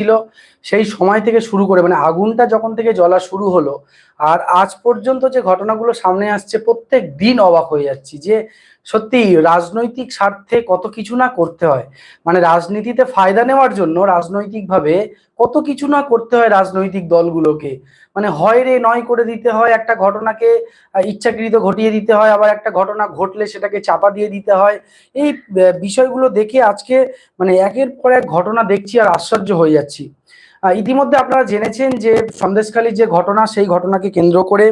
ছিল, সেই সময় থেকে শুরু করে মানে আগুনটা যখন থেকে জ্বলা শুরু হলো, আর আজ পর্যন্ত যে ঘটনাগুলো সামনে আসছে, প্রত্যেক দিন অবাক হয়ে যাচ্ছি যে সত্যি রাজনৈতিক স্বার্থে কত কিছু না করতে হয়। মানে রাজনীতিতে ফায়দা নেওয়ার জন্য রাজনৈতিকভাবে কত কিছু না করতে হয় রাজনৈতিক দলগুলোকে। মানে হয় রে নয় করে দিতে হয়, একটা ঘটনাকে ইচ্ছাকৃত ঘটিয়ে দিতে হয়, আবার একটা ঘটনা ঘটলে সেটাকে চাপা দিয়ে দিতে হয়। এই বিষয়গুলো দেখে আজকে মানে একের পর এক ঘটনা দেখছি আর আশ্চর্য হয়ে যাচ্ছি। ইতিমধ্যে আপনারা জেনেছেন যে সন্দেশখালীর যে ঘটনা, সেই ঘটনাকে কেন্দ্র করে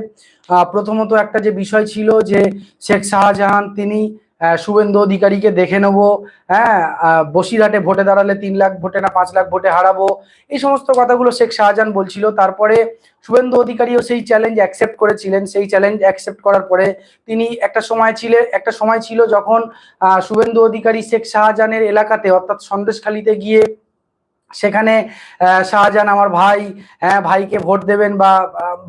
প্রথমত একটা যে বিষয় ছিল যে শেখ শাহজাহান তিনি শুভেন্দু অধিকারীকে দেখে নেব হ্যাঁ বসিরহাটে ভোটে দাঁড়ালে তিন লাখ ভোটে না পাঁচ লাখ ভোটে হারাবো, এই সমস্ত কথাগুলো শেখ শাহজাহান বলছিল। তারপরে শুভেন্দু অধিকারীও সেই চ্যালেঞ্জ অ্যাকসেপ্ট করেছিলেন। সেই চ্যালেঞ্জ অ্যাকসেপ্ট করার পরে তিনি একটা সময় ছিল, একটা সময় ছিল যখন শুভেন্দু অধিকারী শেখ শাহজাহানের এলাকাতে, অর্থাৎ সন্দেশখালীতে গিয়ে সেখানে শাহজাহান আমার ভাই হ্যাঁ ভাইকে ভোট দেবেন বা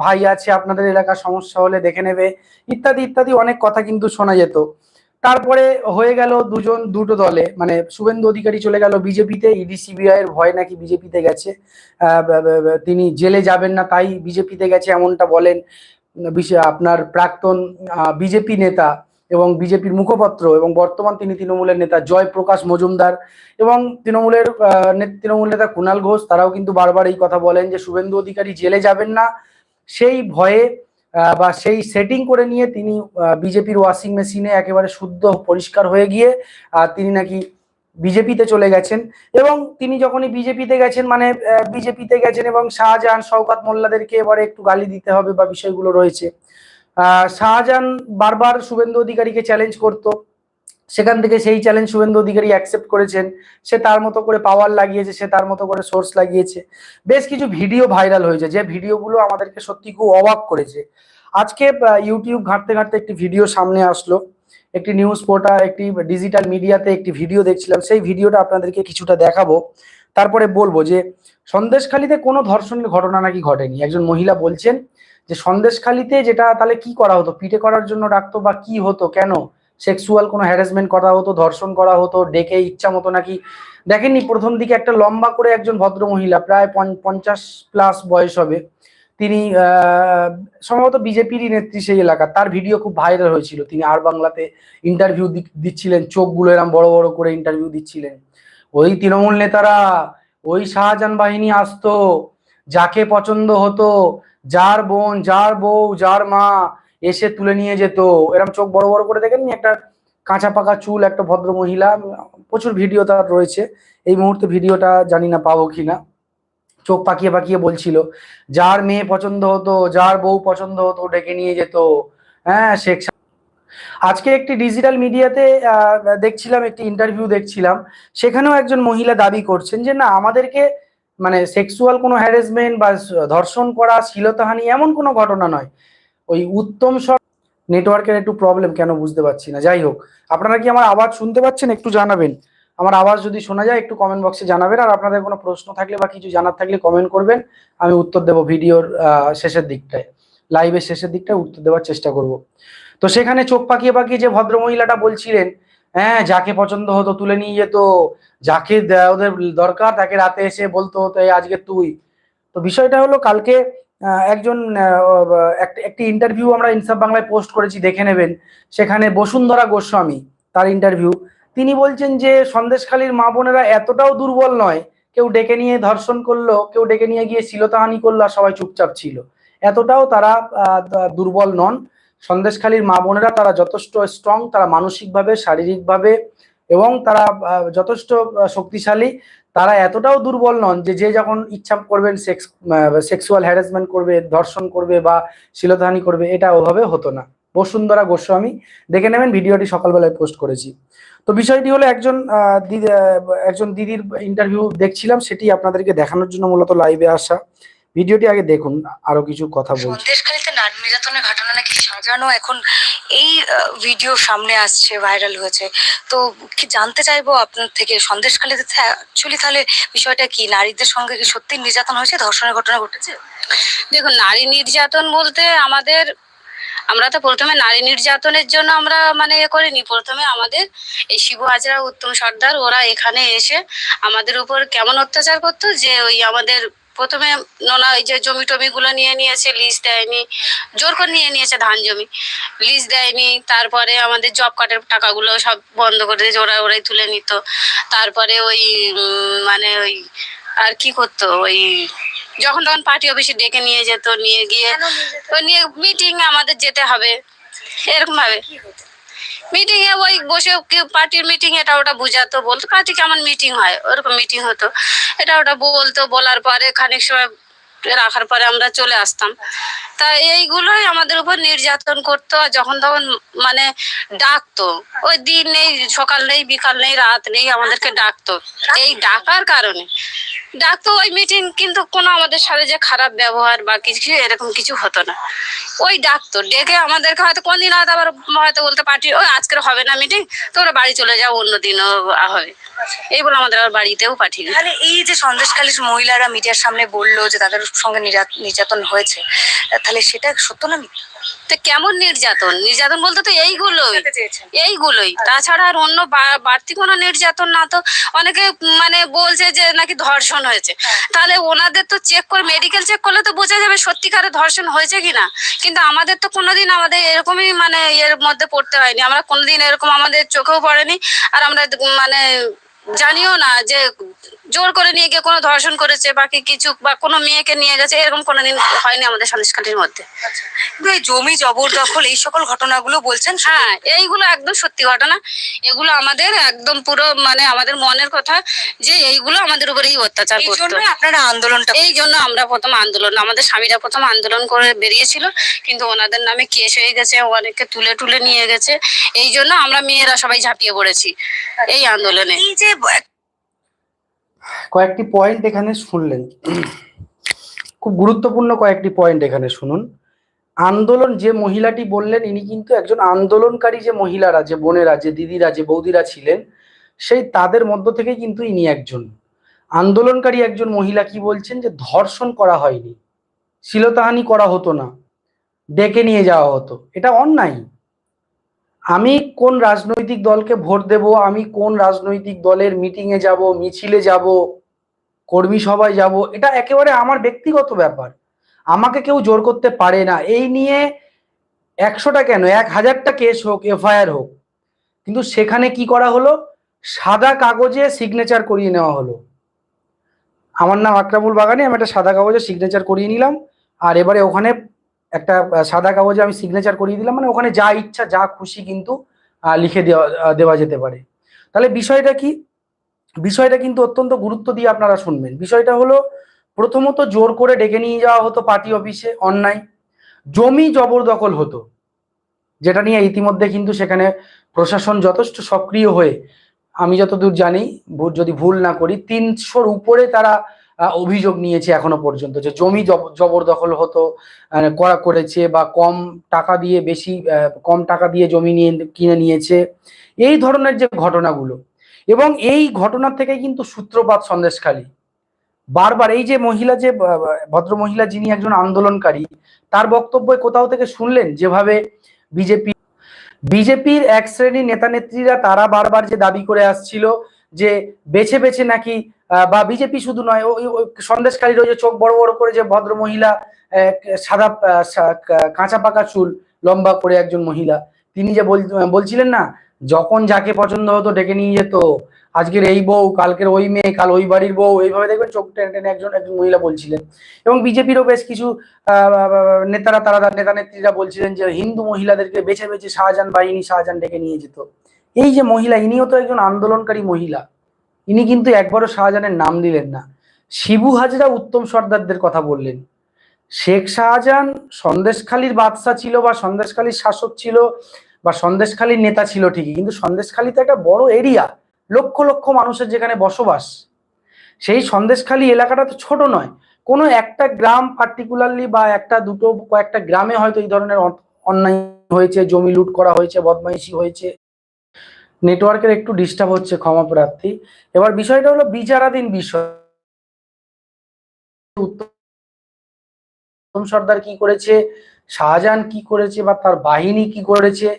ভাই আছে আপনাদের এলাকার সমস্যা হলে দেখে নেবে, ইত্যাদি ইত্যাদি অনেক কথা কিন্তু শোনা যেত। তারপরে হয়ে গেল দুজন, দুটো দলে মানে শুভেন্দু অধিকারী চলে গেল বিজেপিতে, ইডি, সিবিআই এর ভয় নাকি বিজেপিতে গেছে। তিনি জেলে যাবেন না, তাই বিজেপিতে গেছে এমনটা বলেন আপনার প্রাক্তন বিজেপি নেতা এবং বিজেপির মুখপত্র এবং বর্তমান তিনি তৃণমূলের নেতা জয়প্রকাশ মজুমদার এবং তৃণমূলের তৃণমূল নেতা কুণাল ঘোষ, তারাও কিন্তু বারবার এই কথা বলেন যে শুভেন্দু অধিকারী জেলে যাবেন না। সেই ভয়ে বা সেই সেটিং করে নিয়ে তিনি বিজেপির ওয়াশিং মেশিনে একেবারে শুদ্ধ, পরিষ্কার হয়ে গিয়ে তিনি নাকি বিজেপিতে চলে গেছেন। এবং তিনি যখনই বিজেপিতে গেছেন মানে বিজেপিতে গেছেন এবং শাহজাহান, শওকাত মোল্লাদেরকে এবারে একটু গালি দিতে হবে বা বিষয়গুলো রয়েছে। শাহজাহান বারবার শুভেন্দু অধিকারীকে চ্যালেঞ্জ করতো। সেখান থেকে সেই চ্যালেঞ্জ শুভেন্দু অধিকারী অ্যাকসেপ্ট করেছেন। সে তার মতো করে পাওয়ার লাগিয়েছে, সে তার মতো করে সোর্স লাগিয়েছে। বেশ কিছু ভিডিও ভাইরাল হয়েছে, যে ভিডিওগুলো আমাদেরকে সত্যি খুব অবাক করেছে। আজকে ইউটিউব ঘাঁটতে ঘাঁটতে একটি ভিডিও সামনে আসলো। একটি নিউজ পোর্টাল একটি ডিজিটাল মিডিয়াতে একটি ভিডিও দেখছিলাম। সেই ভিডিওটা আপনাদেরকে কিছুটা দেখাবো। তারপরে বলব যে, সন্দেশখালীতে কোনো ধর্ষণের ঘটনা নাকি ঘটেনি। একজন মহিলা বলছেন যে সন্দেশখালীতে যেটা, তাহলে কি করা হতো? পিটে করার জন্য ডাকতো বা কি হতো? কেন? সেক্সুয়াল কোনো হ্যারাসমেন্ট করা হতো, ধর্ষণ করা হতো, ডেকে ইচ্ছা মতো নাকি? দেখেননি, প্রথম দিকে একটা লম্বা করে একজন ভদ্র মহিলা প্রায় পঞ্চ- পঞ্চাশ প্লাস বয়স হবে, তিনি সম্ভবত বিজেপিরই নেত্রী সেই এলাকা। তার ভিডিও খুব ভাইরাল হয়েছিল। তিনি আর বাংলাতে ইন্টারভিউ দিচ্ছিলেন, চোখগুলো এরম বড় বড় করে ইন্টারভিউ দিচ্ছিলেন। ওই তৃণমূল নেতারা, ওই শাহজাহান বাহিনী আসতো, যাকে পছন্দ হতো যার বোন, যার বউ, যার মা এসে তুলে নিয়ে যেত। এরম চোখ বড় বড় করে দেখেননি? একটা কাঁচা পাকা চুল, একটা ভদ্র মহিলা, প্রচুর ভিডিও তার রয়েছে। এই মুহূর্তে ভিডিওটা জানি না পাবো কি না। চোখ পাকিয়ে পাকিয়ে বলছিল, যার মেয়ে পছন্দ হতো, যার বউ পছন্দ হতো, ডেকে নিয়ে যেত। হ্যাঁ শেখ আজকে একটি ডিজিটাল মিডিয়াতে দেখছিলাম, একটি ইন্টারভিউ দেখছিলাম। সেখানেও একজন মহিলা দাবি করছেন যে, না, আমাদেরকে মানে সেক্সুয়াল কোনো হ্যারাসমেন্ট বা ধর্ষণ করা, শ্লীলতাহানি এমন কোনো ঘটনা নয়। ওই উত্তম স্বর নেটওয়ার্কের একটু প্রবলেম কেন বুঝতে পারছি না। যাই হোক, আপনারা কি আমার আওয়াজ শুনতে পাচ্ছেন? একটু জানাবেন। আমার আওয়াজ যদি শোনা যায়, একটু কমেন্ট বক্সে জানাবেন। আর আপনাদের কোনো প্রশ্ন থাকলে বা কিছু জানার থাকলে কমেন্ট করবেন। আমি উত্তর দেবো ভিডিওর শেষের দিকটায়। লাইভের শেষের দিকটায় উত্তর দেওয়ার চেষ্টা করব। তো সেখানে চোখ পাকিয়ে পাকিয়ে যে ভদ্র মহিলাটা বলছিলেন হ্যাঁ যাকে পছন্দ হতো তুলে নিয়ে যেত। যাকে ওদের দরকার তাকে রাতে এসে বলতো তো এই আজকে তুই। তো বিষয়টা হলো কালকে একজন একটি ইন্টারভিউ আমরা ইনসাফ বাংলায় পোস্ট করেছি, দেখে নেবেন। সেখানে বসুন্ধরা গোস্বামী, তার ইন্টারভিউ তিনি বলছেন যে, সন্দেশখালীর মা বোনেরা এতটাও দুর্বল নয়। কেউ ডেকে নিয়ে ধর্ষণ করল, কেউ ডেকে নিয়ে গিয়ে শ্লীলতাহানি করল সবাই চুপচাপ ছিল। এতটাও তারা দুর্বল নন। সন্দেশখালীর মা বোনেরা তারা যথেষ্ট স্ট্রং তারা মানসিকভাবে, শারীরিকভাবে এবং তারা যথেষ্ট শক্তিশালী। তারা এতটাও দুর্বল নন যে যে যখন ইচ্ছা করবেন সেক্স সেক্সুয়াল হ্যারাসমেন্ট করবে, ধর্ষণ করবে বা শিলধানি করবে, এটা ওভাবে হতো না। বসুন্ধরা গোস্বামী, দেখে নেবেন ভিডিওটি সকালবেলায় পোস্ট করেছি। তো বিষয়টি হলো একজন দিদি একজন দিদির ইন্টারভিউ দেখছিলাম, সেটি আপনাদেরকে দেখানোর জন্য মূলত লাইভে আসা। ভিডিওটি আগে দেখুন, আরও কিছু কথা বলছি। নির্যাতনের ঘটনা নাকি সাজানো এখন এই ভিডিও সামনে আসছে ভাইরাল হয়েছে। তো কি জানতে চাইব আপনার থেকে? সন্দেশখালীতে অ্যাকচুয়ালি তাহলে বিষয়টা কি? নারীদের সঙ্গে কি সত্যি নির্যাতন হয়েছে? ধর্ষণের ঘটনা ঘটেছে? দেখুন, নারী নির্যাতন বলতে আমাদের, আমরা তো প্রথমে নারী নির্যাতনের জন্য আমরা মানে এ করিনি। প্রথমে আমাদের এই শিবু হাজরা, উত্তম সর্দার, ওরা এখানে এসে আমাদের উপর কেমন অত্যাচার করতো যে ওই আমাদের প্রথমে নোনা ওই যে জমি টমি গুলো নিয়ে নিয়েছে লিজ দেয়নি। জোর করে নিয়ে নিয়েছে ধান জমি। লিজ দেয়নি। তারপরে আমাদের জব কার্ডের টাকাগুলো সব বন্ধ করে দিয়েছে ওরা ওরাই তুলে নিত। তারপরে ওই মানে ওই আর কি করতো ওই যখন তখন পার্টি অফিসে ডেকে নিয়ে যেত নিয়ে গিয়ে ওই নিয়ে মিটিং আমাদের যেতে হবে এরকম ভাবে। মিটিং এ ওই বসে পার্টির মিটিং এটা ওটা বুঝাতো, বলতো পার্টি কেমন মিটিং হয়? ওরকম মিটিং হতো। এটা ওটা বলতো, বলার পরে খানিক সময় রাখার পরে আমরা চলে আসতাম। তা এইগুলোই আমাদের উপর নির্যাতন করতো আর যখন তখন মানে ডাকতো। ওই দিন নেই, সকাল নেই, বিকাল নেই, রাত নেই আমাদেরকে ডাকতো। এই ডাকার কারণে। ডাকতো ওই মিটিং কিন্তু কোনো আমাদের সাথে যে খারাপ ব্যবহার বা কিছু এরকম কিছু হতো না। ওই ডাকতো। ডেকে আমাদেরকে হয়তো কোনদিন হয়তো আবার হয়তো বলতে পার্টি ওই আজকের হবে না মিটিং তোমরা বাড়ি চলে যাও, অন্য দিনও হবে। এই বলে আমাদের আবার বাড়িতেও পাঠিয়ে এই যে সন্দেশখালীর মহিলারা মিডিয়ার সামনে বলল যে তাদের সঙ্গে নির্যা- নির্যাতন হয়েছে। তাহলে সেটা সত্য না তো কেমন নির্যাতন? নির্যাতন বলতে তো এইগুলোই। এইগুলোই। তাছাড়া আর অন্য বাড়তি কোনো নির্যাতন না তো অনেকে মানে বলছে যে নাকি ধর্ষণ হয়েছে। তাহলে ওনাদের তো চেক করে মেডিকেল চেক করলে তো বোঝা যাবে সত্যিকারে ধর্ষণ হয়েছে কিনা। কিন্তু আমাদের তো কোনোদিন আমাদের এরকমই মানে এর মধ্যে পড়তে হয়নি। আমরা কোনোদিন এরকম আমাদের চোখেও পড়েনি। আর আমরা মানে জানিও না যে জোর করে নিয়ে গিয়ে কোনো ধর্ষণ করেছে বা কি কিছু বা কোনো মেয়েকে নিয়ে গেছে এরকম কোনোদিন হয়নি আমাদের সন্দেশকালীর মধ্যে। কিন্তু এই জমি জবরদখল এই সকল ঘটনাগুলো বলছেন হ্যাঁ এইগুলো একদম সত্যি ঘটনা। এগুলো আমাদের একদম পুরো মানে আমাদের মনের কথা যে এইগুলো আমাদের উপরেই অত্যাচার করতো। আপনারা আন্দোলনটা এই জন্য আমরা প্রথম আন্দোলন আমাদের স্বামীরা প্রথম আন্দোলন করে বেরিয়েছিল কিন্তু ওনাদের নামে কেস হয়ে গেছে অনেকে তুলে তুলে নিয়ে গেছে। এই জন্য আমরা মেয়েরা সবাই ঝাঁপিয়ে পড়েছি এই আন্দোলনে। এই যে কয়েকটি পয়েন্ট এখানে শুনলেন। খুব গুরুত্বপূর্ণ কয়েকটি পয়েন্ট এখানে শুনুন। আন্দোলন, যে মহিলাটি বললেন, ইনি কিন্তু একজন আন্দোলনকারী যে মহিলারা, যে বোনেরা, যে দিদিরা, যে বৌদিরা ছিলেন, সেই তাদের মধ্য থেকে কিন্তু ইনি একজন। আন্দোলনকারী একজন মহিলা কি বলছেন যে, ধর্ষণ করা হয়নি। শিলতাহানি করা হতো না। ডেকে নিয়ে যাওয়া হতো। এটা অন্যায়। আমি কোন রাজনৈতিক দলকে ভোট দেব, আমি কোন রাজনৈতিক দলের মিটিংয়ে যাব, মিছিলে যাব, কর্মী সভায় যাব, এটা একেবারে আমার ব্যক্তিগত ব্যাপার। আমাকে কেউ জোর করতে পারে না। এই নিয়ে একশোটা কেন? এক হাজারটা কেস হোক, এফআইআর হোক। কিন্তু সেখানে কি করা হলো? সাদা কাগজে সিগনেচার করিয়ে নেওয়া হলো। আমার নাম আকরামুল বাগানে, আমি একটা সাদা কাগজে সিগনেচার করিয়ে নিলাম। আর এবারে ওখানে একটা সাদা কাগজে আমি সিগনেচার করিয়ে দিলাম মানে ওখানে যা ইচ্ছা, যা খুশি কিন্তু লিখে দেওয়া দেওয়া যেতে পারে। তাহলে বিষয়টা কি? বিষয়টা কিন্তু অত্যন্ত গুরুত্ব দিয়ে আপনারা শুনবেন। বিষয়টা হলো, প্রথমত জোর করে ডেকে নিয়ে যাওয়া হতো পার্টি অফিসে অন্যায়। জমি জবরদখল হতো, যেটা নিয়ে ইতিমধ্যে কিন্তু সেখানে প্রশাসন যথেষ্ট সক্রিয় হয়ে, আমি যতদূর জানি যদি ভুল না করি, তিনশোর উপরে তারা অভিযোগ নিয়েছে এখনও পর্যন্ত যে জমি জব- জবরদখল হতো করা করেছে বা কম টাকা দিয়ে বেশি কম টাকা দিয়ে জমি নিয়ে, কিনে নিয়েছে। এই ধরনের যে ঘটনাগুলো এবং এই ঘটনার থেকে কিন্তু সূত্রপাত সন্দেশখালী। বারবার এই যে মহিলা যে ভদ্র মহিলা যিনি একজন আন্দোলনকারী, তার বক্তব্য কোথাও থেকে শুনলেন যেভাবে বিজেপি, বিজেপির এক শ্রেণির নেতা নেত্রীরা তারা বারবার যে দাবি করে আসছিল যে বেছে বেছে নাকি বা বিজেপি শুধু নয় ওই সন্দেশকারীর ওই যে চোখ বড় বড় করে যে ভদ্র মহিলা সাদা কাঁচা পাকা চুল, লম্বা করে একজন মহিলা। তিনি যে বলছিলেন না, যখন যাকে পছন্দ হতো ডেকে নিয়ে যেত, আজকের এই বউ, কালকের ওই মেয়ে, কাল ওই বাড়ির বউ, এইভাবে দেখবেন চোখ টেনে টেনে একজন একজন মহিলা বলছিলেন। এবং বিজেপিরও বেশ কিছু নেতারা, তারা, নেতা, নেত্রীরা বলছিলেন যে হিন্দু মহিলাদেরকে বেছে বেছে শাহজাহান বাহিনী, শাহজাহান ডেকে নিয়ে যেত। এই যে মহিলা, ইনিও তো একজন আন্দোলনকারী মহিলা। ইনি কিন্তু একবারও শাহজাহানের নাম দিলেন না। শিবু হাজরা উত্তম সর্দারদের কথা বললেন। শেখ শাহজাহান সন্দেশখালীর বাদশা ছিল বা সন্দেশখালীর শাসক ছিল বা সন্দেশখালীর নেতা ছিল ঠিকই, কিন্তু সন্দেশখালী তো একটা বড় এরিয়া, লক্ষ লক্ষ মানুষের যেখানে বসবাস। সেই সন্দেশখালী এলাকাটা তো ছোট নয়। কোনো একটা গ্রাম পার্টিকুলারলি বা একটা দুটো কয়েকটা গ্রামে হয়তো এই ধরনের অন্যায় হয়েছে, জমি লুট করা হয়েছে, বদমাইশি হয়েছে। নেটওয়ার্কের একটু ডিস্টার্ব হচ্ছে ক্ষমা প্রার্থী। এবার বিষয়টা হলো বিচারাধীন বিষয়। উত্তম সর্দার কি করেছে? শাহজাহান কি করেছে বা তার বাহিনী কি করেছে?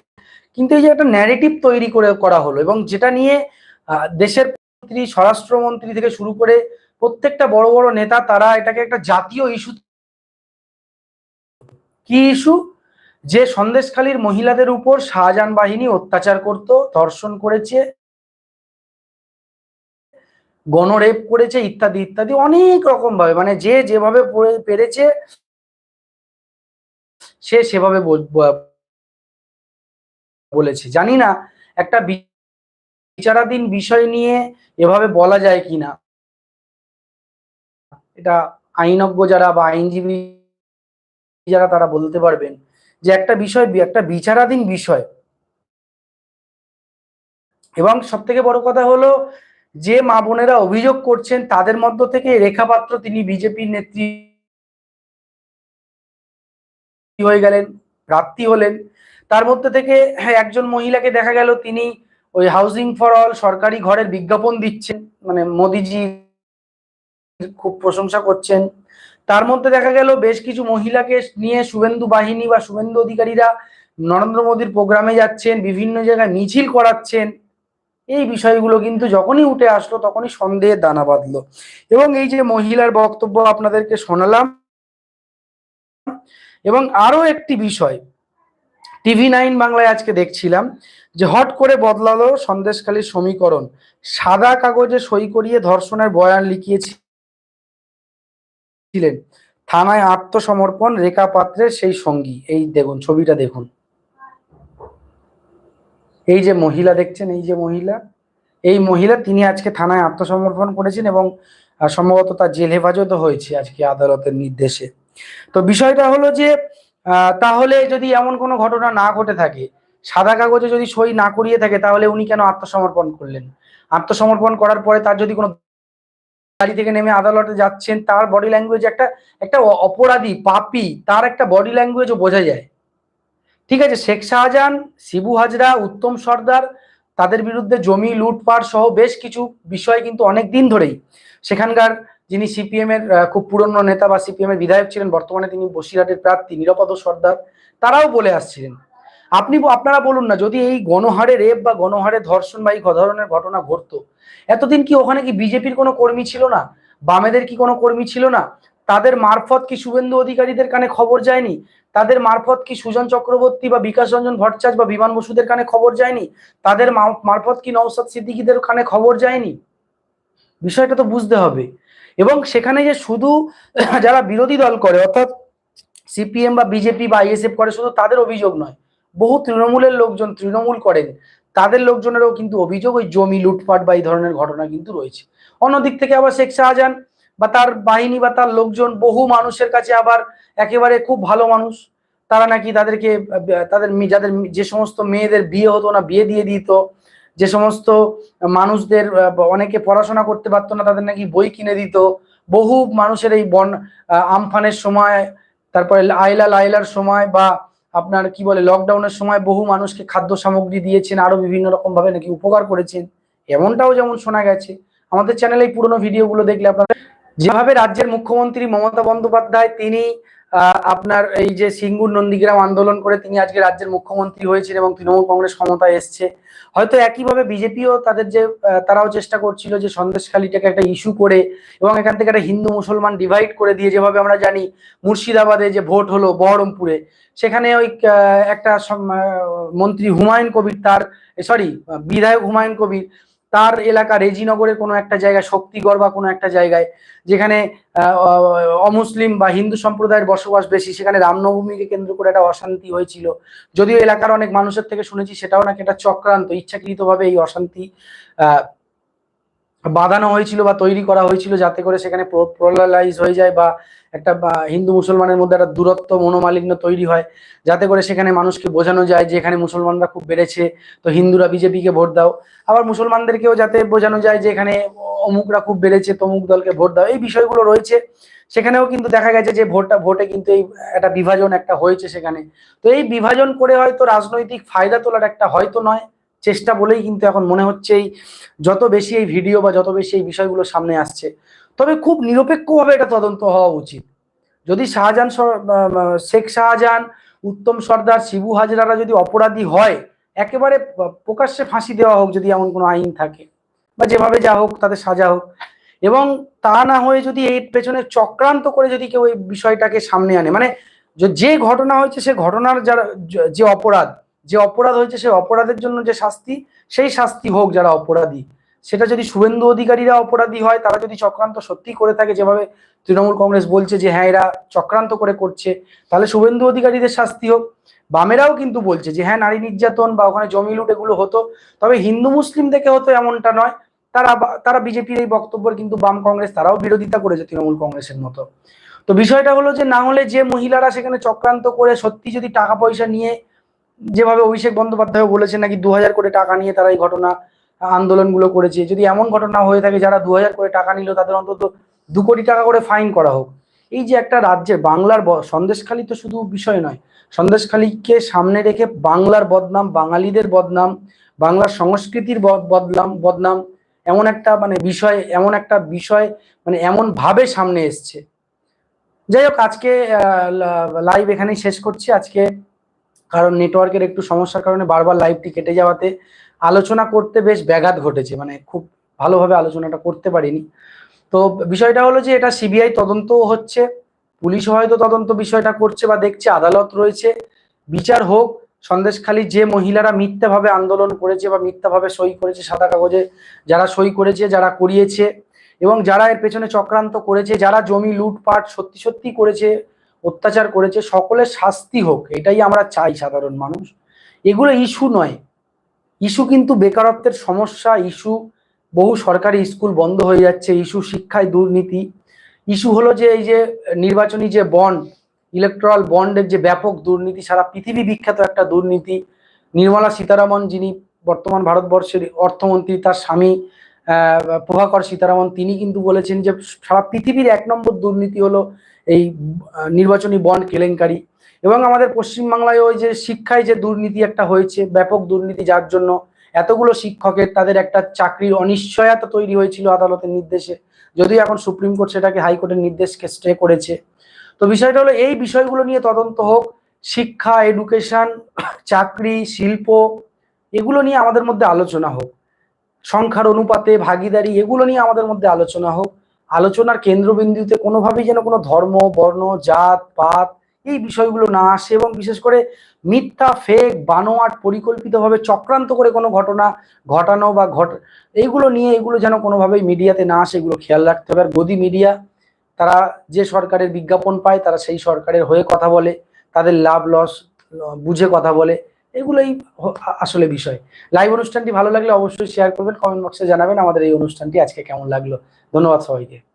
কিন্তু এই যে একটা ন্যারেটিভ তৈরি করে করা হলো এবং যেটা নিয়ে দেশের মন্ত্রী স্বরাষ্ট্রমন্ত্রী থেকে শুরু করে প্রত্যেকটা বড় বড় নেতা তারা এটাকে একটা জাতীয় ইস্যু কি ইস্যু যে সন্দেশখালীর মহিলাদের উপর শাহজাহান বাহিনী অত্যাচার করত, ধর্ষণ করেছে, গণরেপ করেছে ইত্যাদি ইত্যাদি অনেক রকম ভাবে মানে যে যেভাবে পেরেছে, সে সেভাবে বল- বলেছে। জানি না একটা বিচারাধীন বিষয় নিয়ে এভাবে বলা যায় কিনা। এটা আইনজ্ঞ যারা বা আইনজীবী যারা তারা বলতে পারবেন। যে একটা বিষয়, একটা বিচারাধীন বিষয়। এবং সব থেকে বড় কথা হলো, যে মা বোনেরা অভিযোগ করছেন, তাদের মধ্য থেকে রেখা পাত্র তিনি বিজেপির নেত্রী হয়ে গেলেন, প্রার্থী হলেন। তার মধ্যে থেকে হ্যাঁ একজন মহিলাকে দেখা গেল, তিনি ওই হাউজিং ফর অল সরকারি ঘরের বিজ্ঞাপন দিচ্ছেন। মানে মোদিজি খুব প্রশংসা করছেন। তার মধ্যে দেখা গেল বেশ কিছু মহিলাকে নিয়ে শুভেন্দু বাহিনী বা শুভেন্দু অধিকারীরা নরেন্দ্র মোদীর প্রোগ্রামে যাচ্ছেন, বিভিন্ন জায়গায় মিছিল করাচ্ছেন। এই বিষয়গুলো কিন্তু যখনই উঠে আসলো তখনই সন্দেহের দানা বাঁধলো। এবং এই যে মহিলার বক্তব্য আপনাদেরকে শোনালাম, এবং আরও একটি বিষয়, টিভি নাইন বাংলায় আজকে দেখছিলাম যে হট করে বদলালো সন্দেশখালীর সমীকরণ। সাদা কাগজে সই করিয়ে ধর্ষণের বয়ান লিখিয়েছিলেন থানায় আত্মসমর্পণ রেখা পাত্রের সেই সঙ্গী। এই দেখুন, ছবিটা দেখুন। এই যে মহিলা দেখছেন, এই যে মহিলা। এই মহিলা তিনি আজকে থানায় আত্মসমর্পণ করেছেন এবং সম্ভবত তার জেল হেফাজতও হয়েছে আজকে আদালতের নির্দেশে। তো বিষয়টা হলো যে তাহলে যদি এমন কোনো ঘটনা না ঘটে থাকে, সাদা কাগজে যদি সই না করিয়ে থাকে, তাহলে উনি কেন আত্মসমর্পণ করলেন? আত্মসমর্পণ করার পরে তার যদি কোনো গাড়ি থেকে নেমে আদালতে যাচ্ছেন, তার বডি ল্যাঙ্গুয়েজ একটা একটা অপরাধী, পাপি, তার একটা বডি ল্যাঙ্গুয়েজও বোঝা যায়। ঠিক আছে, শেখ শাহজাহান, শিবু হাজরা, উত্তম সর্দার, তাদের বিরুদ্ধে জমি, লুটপাট সহ বেশ কিছু বিষয় কিন্তু অনেক দিন ধরেই। সেখানকার যিনি সিপিএম এর খুব পুরনো নেতা বা সিপিএম এর বিধায়ক ছিলেন, বর্তমানে তিনি বসিরহাটের প্রার্থী, নিরাপদ সর্দার, তারাও বলে আসছিলেন। আপনি আপনারা বলুন না, যদি এই গণহারে রেপ বা গণহারে ধর্ষণ বা এই ধরনের ঘটনা ঘটতো, এতদিন কি ওখানে কি বিজেপির কোনো কর্মী ছিল না? বামেদের কি কোনো কর্মী ছিল না? তাদের মারফত কি শুভেন্দু অধিকারীদের কানে খবর যায়নি? তাদের মারফত কি সুজন চক্রবর্তী বা বিকাশ রঞ্জন ভট্টাচার্য বা বিমান বসুদের কানে খবর যায়নি? তাদের মারফত কি নওসাদ সিদ্দিকীদের কানে খবর যায়নি? বিষয়টা তো বুঝতে হবে। এবং সেখানে যে শুধু যারা বিরোধী দল করে, অর্থাৎ সিপিএম বা বিজেপি বা আইএসএফ করে, শুধু তাদের অভিযোগ নয় বহু তৃণমূলের লোকজন তৃণমূল করেন, তাদের লোকজনেরও কিন্তু অভিযোগ ওই জমি লুটপাট বা এই ধরনের ঘটনা কিন্তু রয়েছে। অন্যদিক থেকে আবার শেখ শাহজাহান বা তার বাহিনী বা তার লোকজন, বহু মানুষের কাছে আবার একেবারে খুব ভালো মানুষ। তারা নাকি তাদেরকে, তাদের যাদের যে সমস্ত মেয়েদের বিয়ে হতো না, বিয়ে দিয়ে দিত। যে সমস্ত মানুষদের, অনেকে পড়াশোনা করতে পারতো না, তাদের নাকি বই কিনে দিত। বহু মানুষের এই বন আমফানের সময়, তারপরে আইলা লাইলার সময় বা আপনার কি বলে লকডাউনের সময় বহু মানুষকে খাদ্য সামগ্রী দিয়েছেন, আরও বিভিন্ন রকম ভাবে নাকি উপকার করেছেন। এমনটাও যেমন শোনা গেছে। আমাদের চ্যানেলে এই পুরোনো ভিডিওগুলো দেখলে আপনারা যেভাবে রাজ্যের মুখ্যমন্ত্রী মমতা বন্দ্যোপাধ্যায় তিনি আপনার এই যে সিঙ্গুর নন্দীগ্রাম আন্দোলন করে তিনি আজকে রাজ্যের মুখ্যমন্ত্রী হয়েছেন এবং তৃণমূল কংগ্রেস ক্ষমতায় এসছে। হয়তো একইভাবে বিজেপিও তাদের যে তারাও চেষ্টা করছিল যে সন্দেশখালীটাকে একটা ইস্যু করে এবং এখান থেকে একটা হিন্দু মুসলমান ডিভাইড করে দিয়ে যেভাবে আমরা জানি মুর্শিদাবাদে যে ভোট হলো বহরমপুরে, সেখানে ওই একটা মন্ত্রী হুমায়ুন কবির তার সরি বিধায়ক হুমায়ুন কবির তার এলাকা রেজিনগরের কোনো একটা জায়গায়, শক্তিগড় বা কোনো একটা জায়গায়, যেখানে অমুসলিম বা হিন্দু সম্প্রদায়ের বসবাস বেশি, সেখানে রামনবমীকে কেন্দ্র করে একটা অশান্তি হয়েছিল। যদিও এলাকার অনেক মানুষের থেকে শুনেছি সেটাও নাকি একটা চক্রান্ত, ইচ্ছাকৃতভাবে এই অশান্তি বাঁধানো হয়েছিল বা তৈরি করা হয়েছিল যাতে করে সেখানে প্রলাইজ হয়ে যায় বা একটা হিন্দু মুসলমানের মধ্যে একটা দূরত্ব মনোমালিন্য তৈরি হয়, যাতে করে সেখানে মানুষকে বোঝানো যায় যে এখানে মুসলমানরা খুব বেড়েছে, তো হিন্দুরা বিজেপিকে ভোট দাও। আবার মুসলমানদেরকেও যাতে বোঝানো যায় যে এখানে অমুকরা খুব বেড়েছে, তমুক দলকে ভোট দাও। এই বিষয়গুলো রয়েছে। সেখানেও কিন্তু দেখা গেছে যে ভোটটা, ভোটে কিন্তু এই একটা বিভাজন একটা হয়েছে সেখানে। তো এই বিভাজন করে হয়তো রাজনৈতিক ফায়দা তোলার একটা হয়তো নয়। চেষ্টা বলেই কিন্তু এখন মনে হচ্ছে এই যত বেশি এই ভিডিও বা যত বেশি এই বিষয়গুলো সামনে আসছে, তবে খুব নিরপেক্ষভাবে এটা তদন্ত হওয়া উচিত। যদি শাহজাহান শেখ শাহজাহান, উত্তম সর্দার, শিবু হাজরারা যদি অপরাধী হয়, একেবারে প্রকাশ্যে ফাঁসি দেওয়া হোক যদি এমন কোনো আইন থাকে, বা যেভাবে যা হোক তাদের সাজা হোক, এবং তা না হয়ে যদি এর পেছনে চক্রান্ত করে যদি কেউ এই বিষয়টাকে সামনে আনে মানে যে- ঘটনা হয়েছে সে ঘটনার যারা, যে অপরাধ যে অপরাধ হয়েছে, সেই অপরাধের জন্য যে শাস্তি, সেই শাস্তি হোক যারা অপরাধী। সেটা যদি শুভেন্দু অধিকারীরা অপরাধী হয়, তারা যদি চক্রান্ত সত্যি করে থাকে, যেভাবে তৃণমূল কংগ্রেস বলছে যে হ্যাঁ এরা চক্রান্ত করে করছে তাহলে শুভেন্দু অধিকারীদের শাস্তি হোক। বামেরাও কিন্তু বলছে যে হ্যাঁ নারী নির্যাতন বা ওখানে জমি লুট এগুলো হতো। তবে হিন্দু মুসলিম থেকে হতো এমনটা নয়। তারা তারা বিজেপির এই বক্তব্যের কিন্তু বাম কংগ্রেস, তারাও বিরোধিতা করেছে তৃণমূল কংগ্রেসের মতো। তো বিষয়টা হলো যে, না হলে যে মহিলারা সেখানে চক্রান্ত করে সত্যি যদি টাকা পয়সা নিয়ে যেভাবে অভিষেক বন্দ্যোপাধ্যায় বলেছে নাকি দু কোটি টাকা নিয়ে তারা এই ঘটনা আন্দোলনগুলো করেছে। যদি এমন ঘটনা হয়ে থাকে যারা দু কোটি টাকা নিল, তাদের অন্তত দু কোটি টাকা করে ফাইন করা হোক। এই যে একটা রাজ্যের বাংলার সন্দেশখালী তো শুধু বিষয় নয়, সন্দেশখালীকে সামনে রেখে বাংলার বদনাম, বাঙালিদের বদনাম, বাংলার সংস্কৃতির বদনাম বদনাম এমন একটা মানে বিষয়, এমন একটা বিষয় মানে এমন ভাবে সামনে এসছে। যাই হোক, আজকে লাইভ এখানেই শেষ করছি। আজকে কারণ নেটওয়ার্কের একটু সমস্যার কারণে বারবার লাইভটি কেটে যাওয়াতে আলোচনা করতে বেশ ব্যাঘাত ঘটেছে মানে খুব ভালোভাবে আলোচনাটা করতে পারিনি। তো বিষয়টা হলো যে এটা সিবিআই তদন্তও হচ্ছে, পুলিশ হয়তো তদন্ত বিষয়টা করছে বা দেখছে, আদালত রয়েছে, বিচার হোক, সন্দেশখালী যে মহিলারা মিথ্যাভাবে আন্দোলন করেছে বা মিথ্যাভাবে সই করেছে সাদা কাগজে, যারা সই করেছে, যারা করিয়েছে এবং যারা এর পেছনে চক্রান্ত করেছে, যারা জমি লুটপাট সত্যি সত্যি করেছে অত্যাচার করেছে, সকলের শাস্তি হোক, এটাই আমরা চাই সাধারণ মানুষ। এগুলো ইস্যু নয়। ইস্যু কিন্তু বেকারত্বের সমস্যা, ইস্যু বহু সরকারি স্কুল বন্ধ হয়ে যাচ্ছে, ইস্যু শিক্ষায় দুর্নীতি। ইস্যু হলো যে এই যে নির্বাচনী যে বন্ড ইলেকট্রাল বন্ডের যে ব্যাপক দুর্নীতি, সারা পৃথিবী বিখ্যাত একটা দুর্নীতি। নির্মলা সীতারামন যিনি বর্তমান ভারতবর্ষের অর্থমন্ত্রী, তার স্বামী প্রভাকর সীতারামন, তিনি কিন্তু বলেছেন যে সারা পৃথিবীর এক নম্বর দুর্নীতি হলো এই নির্বাচনী বন্ড কেলেঙ্কারি। এবং আমাদের পশ্চিমবাংলায় ওই যে শিক্ষায় যে দুর্নীতি একটা হয়েছে, ব্যাপক দুর্নীতি যার জন্য এতগুলো শিক্ষকের তাদের একটা চাকরির অনিশ্চয়তা তৈরি হয়েছিল আদালতের নির্দেশে। যদিও এখন সুপ্রিম কোর্ট সেটাকে হাইকোর্টের নির্দেশকে স্টে করেছে। তো বিষয়টা হলো এই বিষয়গুলো নিয়ে তদন্ত হোক, শিক্ষা এডুকেশন চাকরি, শিল্প, এগুলো নিয়ে আমাদের মধ্যে আলোচনা হোক। সংখ্যার অনুপাতে, ভাগিদারি, এগুলো নিয়ে আমাদের মধ্যে আলোচনা হোক। আলোচনার কেন্দ্রবিন্দুতে কোনোভাবেই যেন কোনো ধর্ম, বর্ণ, জাত, পাত এই বিষয়গুলো না আসে এবং বিশেষ করে মিথ্যা ফেক বানোয়াট, পরিকল্পিতভাবে চক্রান্ত করে কোনো ঘটনা ঘটানো বা ঘট এইগুলো নিয়ে এগুলো যেন কোনোভাবেই মিডিয়াতে না আসে, এগুলো খেয়াল রাখতে হবে। আর গদি মিডিয়া, তারা যে সরকারের বিজ্ঞাপন পায়, তারা সেই সরকারের হয়ে কথা বলে, তাদের লাভ লস বুঝে কথা বলে। এগুলোই আসলে বিষয়। লাইভ অনুষ্ঠানটি ভালো লাগলে অবশ্যই শেয়ার করবেন কমেন্ট বক্সে জানাবেন আমাদের এই অনুষ্ঠানটি আজকে কেমন লাগল। ধন্যবাদ সবাইকে।